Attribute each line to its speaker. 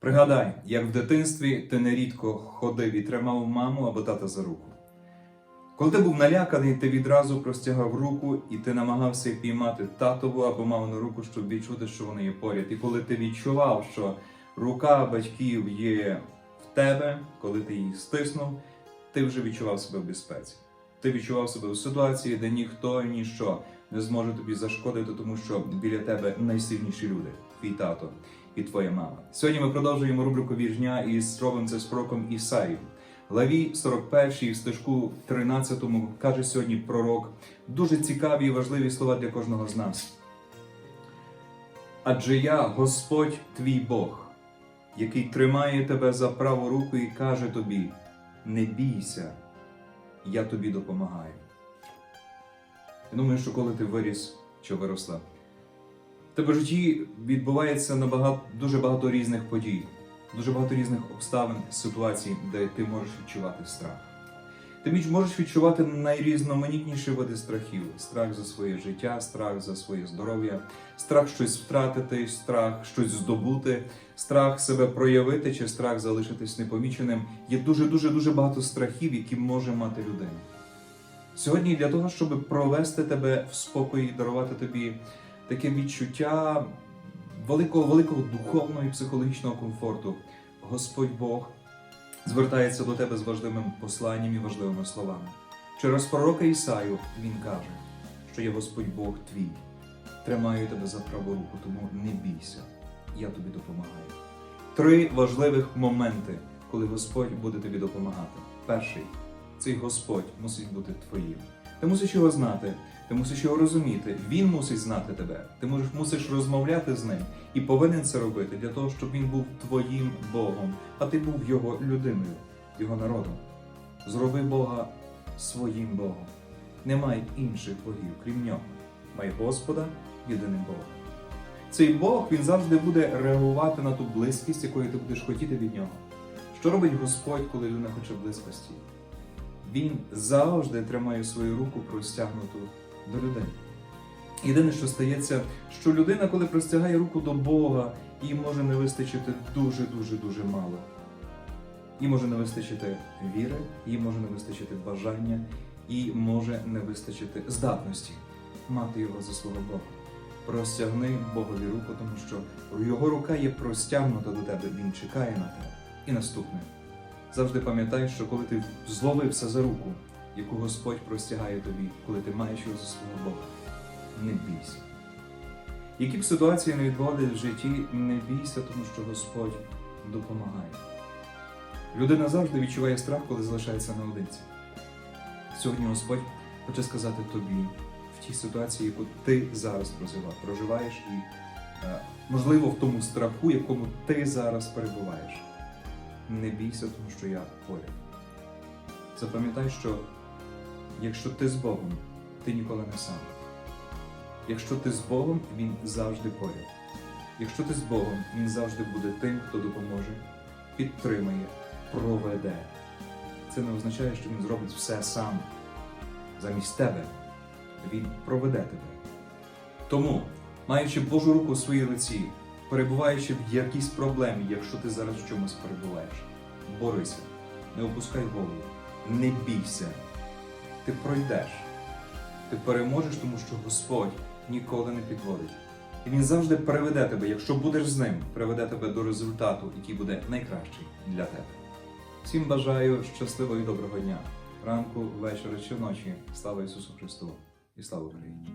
Speaker 1: Пригадай, як в дитинстві ти нерідко ходив і тримав маму або тата за руку. Коли ти був наляканий, ти відразу простягав руку і ти намагався піймати татову або мамину руку, щоб відчути, що вони є поряд. І коли ти відчував, що рука батьків є в тебе, коли ти її стиснув, ти вже відчував себе в безпеці. Ти відчував себе в ситуації, де ніхто і ніщо не зможе тобі зашкодити, тому що біля тебе найсильніші люди твій тато і твоя мама. Сьогодні ми продовжуємо рубрику віржня і робимо це з пророком Ісаїв. Главі 41 в стежку 13 каже сьогодні пророк дуже цікаві і важливі слова для кожного з нас. Адже я Господь твій Бог, який тримає тебе за праву руку і каже тобі: не бійся, я тобі допомагаю. Я думаю, що коли ти виріс чи виросла, в тебе в житті відбувається набагато дуже багато різних подій, дуже багато різних обставин, ситуацій, де ти можеш відчувати страх. Ти можеш відчувати найрізноманітніші види страхів: страх за своє життя, страх за своє здоров'я, страх щось втратити, страх щось здобути, страх себе проявити чи страх залишитись непоміченим. Є дуже дуже дуже багато страхів, які може мати людина. Сьогодні для того, щоб провести тебе в спокій, і дарувати тобі таке відчуття великого, великого духовного і психологічного комфорту, Господь Бог звертається до тебе з важливим посланням і важливими словами. Через пророка Ісаю він каже, що я Господь Бог твій, тримаю тебе за праву руку, тому не бійся, я тобі допомагаю. Три важливих моменти, коли Господь буде тобі допомагати. Перший цей Господь мусить бути твоїм. Ти мусиш його знати, ти мусиш його розуміти. Він мусить знати тебе. Ти мусиш розмовляти з ним і повинен це робити для того, щоб він був твоїм Богом, а ти був його людиною, його народом. Зроби Бога своїм Богом. Немає інших богів, крім нього. Май Господа єдиним Богом. Цей Бог він завжди буде реагувати на ту близькість, якої ти будеш хотіти від нього. Що робить Господь, коли людина хоче близькості? Він завжди тримає свою руку простягнуту до людини. Єдине, що стається, що людина, коли простягає руку до Бога, їй може не вистачити дуже, дуже, дуже мало. Їй може не вистачити віри, їй може не вистачити бажання, і може не вистачити здатності мати його за свого Бога. Простягни Богові руку, тому що його рука є простягнута до тебе, він чекає на тебе. І наступне. Завжди пам'ятай, що коли ти зловився за руку, яку Господь простягає тобі, коли ти маєш його за свого Бога, не бійся. Які б ситуації не відбувалися в житті, не бійся, тому що Господь допомагає. Людина завжди відчуває страх, коли залишається наодинці. Сьогодні Господь хоче сказати тобі в тій ситуації, яку ти зараз прожива- проживаєш, і е, можливо в тому страху, якому ти зараз перебуваєш. Не бійся, тому що я поряд. Запам'ятай, що якщо ти з Богом, ти ніколи не сам. Якщо ти з Богом, Він завжди поряд. Якщо ти з Богом, Він завжди буде тим, хто допоможе, підтримає, проведе. Це не означає, що він зробить все сам замість тебе. Він проведе тебе. Тому, маючи Божу руку у своїй лиці, перебуваючи в якійсь проблемі, якщо ти зараз в чомусь перебуваєш, борися, не опускай голову, не бійся. Ти пройдеш, ти переможеш, тому що Господь ніколи не підводить. І Він завжди приведе тебе, якщо будеш з ним, приведе тебе до результату, який буде найкращий для тебе. Всім бажаю щасливого і доброго дня, ранку, вечора чи ночі. Слава Ісусу Христу і слава Україні!